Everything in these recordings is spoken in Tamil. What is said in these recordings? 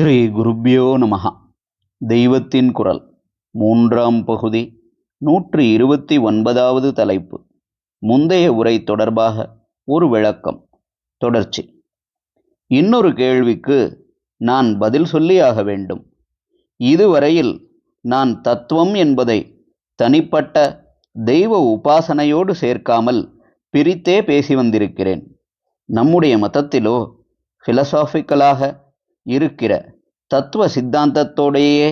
ஸ்ரீ குருப்யோ நமக தெய்வத்தின் குரல் மூன்றாம் பகுதி நூற்றி இருபத்தி ஒன்பதாவது தலைப்பு. முந்தைய உரை தொடர்பாக ஒரு விளக்கம் தொடர்ச்சி. இன்னொரு கேள்விக்கு நான் பதில் சொல்லியாக வேண்டும். இதுவரையில் நான் தத்துவம் என்பதை தனிப்பட்ட தெய்வ உபாசனையோடு சேர்க்காமல் பிரித்தே பேசி வந்திருக்கிறேன். நம்முடைய மதத்திலோ ஃபிலசாஃபிக்கலாக இருக்கிற தத்துவ சித்தாந்தத்தோடையே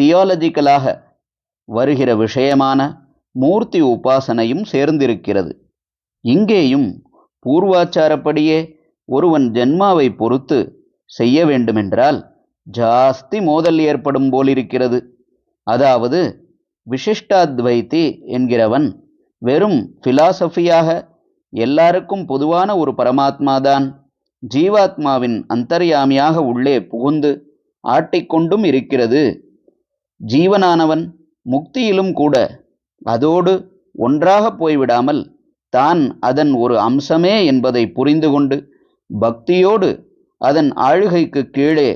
தியாலஜிக்கலாக வருகிற விஷயமான மூர்த்தி உபாசனையும் சேர்ந்திருக்கிறது. இங்கேயும் பூர்வாச்சாரப்படியே ஒருவன் ஜென்மாவை பொறுத்து செய்ய வேண்டுமென்றால் ஜாஸ்தி மோதல் ஏற்படும் போலிருக்கிறது. அதாவது விசிஷ்டாத்வைத்தி என்கிறவன் வெறும் பிலாசபியாக எல்லாருக்கும் பொதுவான ஒரு பரமாத்மாதான். ஜீவாத்மாவின் அந்தர்யாமியாக உள்ளே புகுந்து ஆட்டிக்கொண்டும் இருக்கிறது. ஜீவனானவன் முக்தியிலும் கூட அதோடு ஒன்றாக போய்விடாமல் தான் அதன் ஒரு அம்சமே என்பதை புரிந்து கொண்டு பக்தியோடு அதன் ஆளுகைக்கு கீழே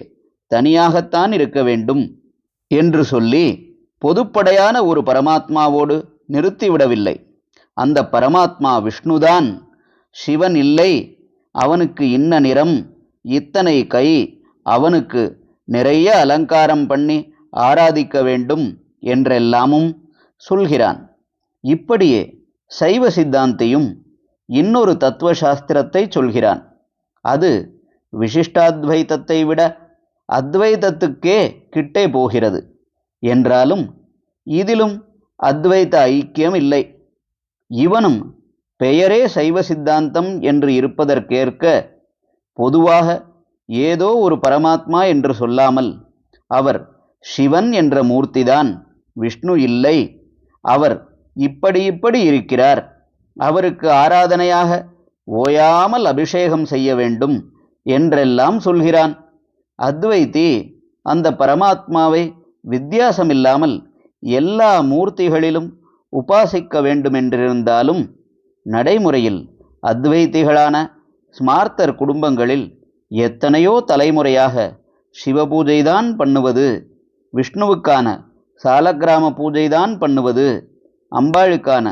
தனியாகத்தான் இருக்க வேண்டும் என்று சொல்லி பொதுப்படையான ஒரு பரமாத்மாவோடு நிறுத்திவிடவில்லை. அந்த பரமாத்மா விஷ்ணுதான். சிவன் இல்லை. அவனுக்கு இன்ன நிறம் இத்தனை கை அவனுக்கு நிறைய அலங்காரம் பண்ணி ஆராதிக்க வேண்டும் என்றெல்லாமும் சொல்கிறான். இப்படியே சைவ சித்தாந்தியும் இன்னொரு தத்துவ சாஸ்திரத்தை சொல்கிறான். அது விசிஷ்டாத்வைத்தத்தை விட அத்வைதத்துக்கே கிட்டே போகிறது. என்றாலும் இதிலும் அத்வைத ஐக்கியம் இல்லை. இவனும் பெயரே சைவ சித்தாந்தம் என்று இருப்பதற்கேற்க பொதுவாக ஏதோ ஒரு பரமாத்மா என்று சொல்லாமல் அவர் சிவன் என்ற மூர்த்திதான் விஷ்ணு இல்லை அவர் இப்படி இப்படி இருக்கிறார் அவருக்கு ஆராதனையாக ஓயாமல் அபிஷேகம் செய்ய வேண்டும் என்றெல்லாம் சொல்கிறான். அத்வைத்தி அந்த பரமாத்மாவை வித்தியாசமில்லாமல் எல்லா மூர்த்திகளிலும் உபாசிக்க வேண்டுமென்றிருந்தாலும் நடைமுறையில் அத்வைத்திகளான ஸ்மார்த்தர் குடும்பங்களில் எத்தனையோ தலைமுறையாக சிவபூஜைதான் பண்ணுவது விஷ்ணுவுக்கான சாலக்கிராம பூஜைதான் பண்ணுவது அம்பாளுக்கான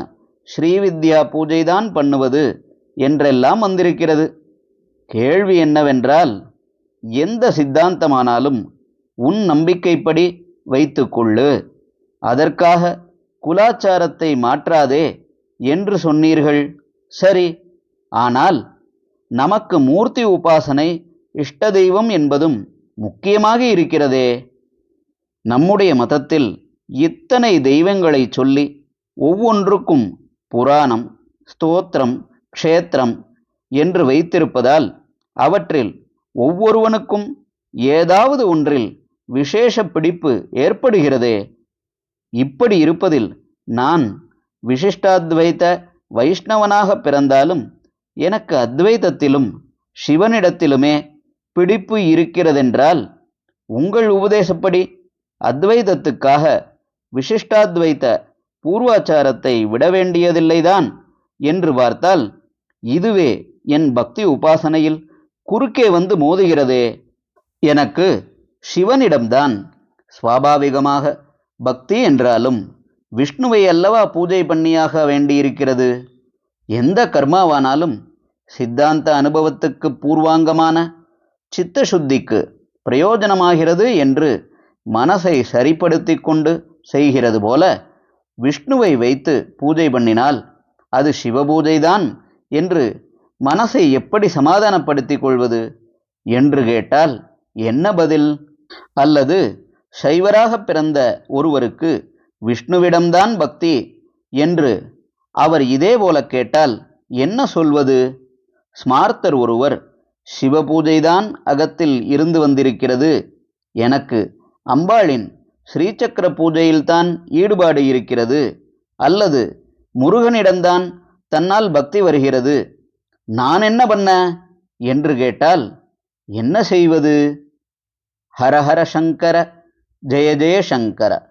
ஸ்ரீவித்யா பூஜைதான் பண்ணுவது என்றெல்லாம் வந்திருக்கிறது. கேள்வி என்னவென்றால் எந்த சித்தாந்தமானாலும் உன் நம்பிக்கைப்படி வைத்துக்கொள்ளு. அதற்காக குலாச்சாரத்தை மாற்றாதே. என்று சொன்னீர்கள். சரி. ஆனால் நமக்கு மூர்த்தி உபாசனை இஷ்ட தெய்வம் என்பதும் முக்கியமாக இருக்கிறதே. நம்முடைய மதத்தில் இத்தனை தெய்வங்களை சொல்லி ஒவ்வொன்றுக்கும் புராணம் ஸ்தோத்திரம் க்ஷேத்திரம் என்று வைத்திருப்பதால் அவற்றில் ஒவ்வொருவனுக்கும் ஏதாவது ஒன்றில் விசேஷ பிடிப்பு ஏற்படுகிறதே. இப்படி இருப்பதில் நான் விசிஷ்டாத்வைத்த வைஷ்ணவனாக பிறந்தாலும் எனக்கு அத்வைதத்திலும் சிவனிடத்திலுமே பிடிப்பு இருக்கிறதென்றால் உங்கள் உபதேசப்படி அத்வைதத்துக்காக விசிஷ்டாத்வைத்த பூர்வாச்சாரத்தை விட வேண்டியதில்லைதான் என்று பார்த்தால் இதுவே என் பக்தி உபாசனையில் குறுக்கே வந்து மோதுகிறதே. எனக்கு சிவனிடம்தான் சுவாபாவிகமாக பக்தி என்றாலும் விஷ்ணுவை அல்லவா பூஜை பண்ணியாக வேண்டியிருக்கிறது? எந்த கர்மாவானாலும் சித்தாந்த அனுபவத்துக்கு பூர்வாங்கமான சித்த சுத்திக்கு பிரயோஜனமாகிறது என்று மனசை சரிப்படுத்தி கொண்டு செய்கிறது போல விஷ்ணுவை வைத்து பூஜை பண்ணினால் அது சிவபூஜைதான் என்று மனசை எப்படி சமாதானப்படுத்திக் கொள்வது என்று கேட்டால் என்ன பதில்? அல்லது சைவராக பிறந்த ஒருவருக்கு விஷ்ணுவிடம்தான் பக்தி என்று அவர் இதே போல கேட்டால் என்ன சொல்வது? ஸ்மார்த்தர் ஒருவர் சிவபூஜைதான் அகத்தில் இருந்து வந்திருக்கிறது. எனக்கு அம்பாளின் ஸ்ரீசக்கர பூஜையில்தான் ஈடுபாடு இருக்கிறது. அல்லது முருகனிடம்தான் தன்னால் பக்தி வருகிறது. நான் என்ன பண்ண? என்று கேட்டால் என்ன செய்வது? ஹரஹர சங்கர ஜெய ஜெய சங்கர.